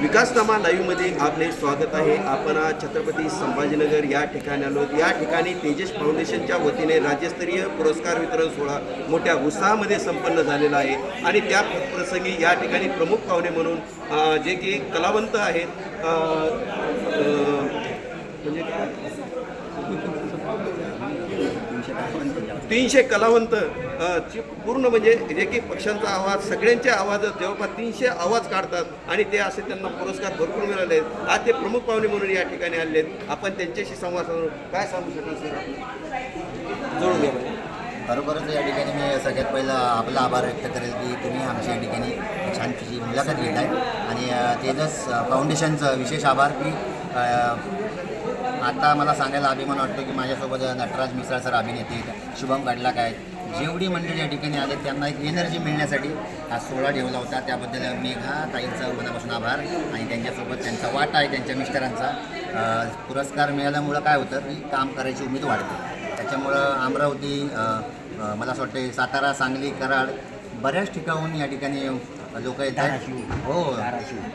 विकास नामा लाईव्हमध्ये आपले स्वागत आहे. आपण छत्रपती संभाजीनगर या ठिकाणी आलो. या ठिकाणी तेजस फाउंडेशनच्या वतीने राज्यस्तरीय पुरस्कार वितरण सोहळा मोठ्या उत्साहामध्ये संपन्न झालेला आहे. आणि त्या प्रसंगी या ठिकाणी प्रमुख पाहुणे म्हणून जे की कलावंत आहेत तीनशे कलावंत ची पूर्ण म्हणजे जे की पक्ष्यांचा आवाज सगळ्यांचे आवाज जवळपास तीनशे आवाज काढतात आणि ते असे त्यांना पुरस्कार भरपूर मिळाले आहेत. आज ते प्रमुख पाहुणे म्हणून या ठिकाणी आले आहेत. आपण त्यांच्याशी संवाद साधून काय सांगू शकाल सर? जोडून घ्या बाई. खरोखरच या ठिकाणी मी सगळ्यात पहिलं आपला आभार व्यक्त करेल की तुम्ही आमच्या या ठिकाणी छानशी मुलाखत घेत आहे आणि तेजस फाउंडेशनचं विशेष आभार की अ, आता मला सांगायला अभिमान वाटतो की माझ्यासोबत नटराज मिसळ सर अभिनेते आहेत, शुभम गाडला काय जेवढी मंडळी या ठिकाणी आले त्यांना एक एनर्जी मिळण्यासाठी हा सोहळा ठेवला होता. त्याबद्दल मेघा ताईंचा मनापासून आभार आणि त्यांच्यासोबत त्यांचा वाटा आहे त्यांच्या मिस्टरांचा. पुरस्कार मिळाल्यामुळं काय होतं की काम करायची उमेद वाढते. त्याच्यामुळं अमरावती मला असं वाटतं सातारा सांगली कराड बऱ्याच ठिकाणून या ठिकाणी लोक येतात हो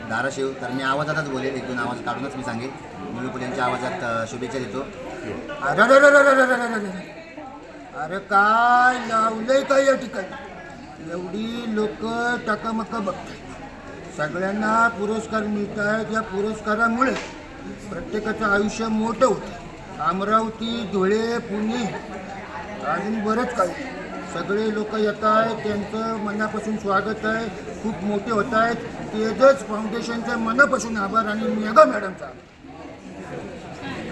धाराशिव तर मी आवाजातच बोलेल इथून आवाज काढूनच मी सांगेल. मुलू पुल्यांच्या आवाजात शुभेच्छा देतो. अरे अरे काय लावलंय काय या ठिकाणी? एवढी लोक टकामका बघतात सगळ्यांना पुरस्कार मिळत आहेत या पुरस्कारामुळे प्रत्येकाचं आयुष्य मोठं होतं अमरावती धुळे पुणे अजून बरंच काही. सगळे लोक येत आहेत. त्यांचं मनापासून स्वागत आहे. खूप मोठे होत आहेत. तेजस फाउंडेशनचा मनापासून आभार आणि मेगा मॅडमचा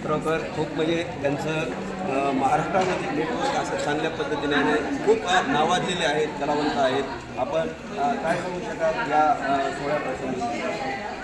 बरोबर खरोखर खूप म्हणजे त्यांचं महाराष्ट्रामध्ये नेटवर्क असं चांगल्या पद्धतीने आणि खूप नावाजलेले आहेत कलावंत आहेत. आपण काय सांगू शकाल या सोहळ्यापासून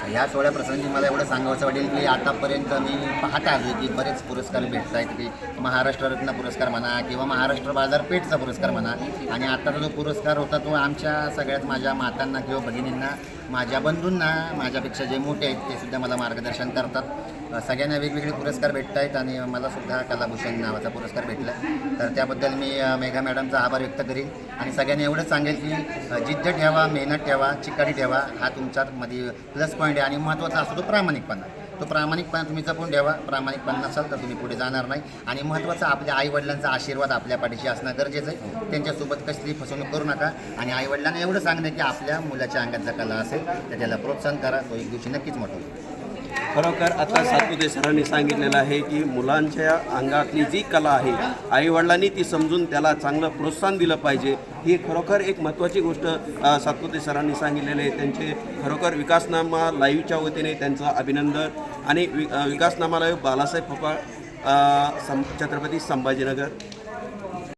ह्या सोहळ्या प्रसंगी मला एवढं सांगावंसं वाटेल की आतापर्यंत मी पाहत आलो की बरेच पुरस्कार भेटत आहेत की महाराष्ट्र रत्न पुरस्कार म्हणा किंवा महाराष्ट्र बाजारपेठचा पुरस्कार म्हणा. आणि आत्ताचा जो पुरस्कार होता तो आमच्या सगळ्यात माझ्या मातांना किंवा भगिनींना माझ्या बंधूंना माझ्यापेक्षा जे मोठे आहेत ते सुद्धा मला मार्गदर्शन करतात. सगळ्यांना वेगवेगळे पुरस्कार भेटत आहेत आणि मला सुद्धा कलाभूषण नावाचा पुरस्कार भेटला. तर त्याबद्दल मी मेघा मॅडमचा आभार व्यक्त करीन. आणि सगळ्यांनी एवढंच सांगेल की जिद्द ठेवा मेहनत ठेवा चिकाटी ठेवा हा तुमच्यामध्ये प्लस पॉईंट आहे आणि महत्त्वाचा असतो तो प्रामाणिकपणा. तो प्रामाणिकपणा तुम्ही जपून ठेवा. प्रामाणिकपणा नसाल तर तुम्ही पुढे जाणार नाही. आणि महत्त्वाचं आपल्या आईवडिलांचा आशीर्वाद आपल्या पाठीशी असणं गरजेचं आहे. त्यांच्यासोबत कसली फसवणूक करू नका. आणि आईवडिलांना एवढं सांगणं की आपल्या मुलाच्या अंगात जर कला असेल तर त्याला प्रोत्साहन करा. तो एक दिवशी नक्कीच मोठा होईल. खरोखर आता सातपुते सरांनी सांगितलेलं आहे की मुलांच्या अंगातली जी कला आहे आईवडिलांनी ती समजून त्याला चांगलं प्रोत्साहन दिलं पाहिजे. ही खरोखर एक महत्त्वाची गोष्ट सातपुते सरांनी सांगितलेले आहे. त्यांचे खरोखर विकासनामा लाईव्हच्या वतीने त्यांचं अभिनंदन आणि वि विकासनामा लाईव्ह बालासाहेब फोपाळ सं छत्रपती संभाजीनगर.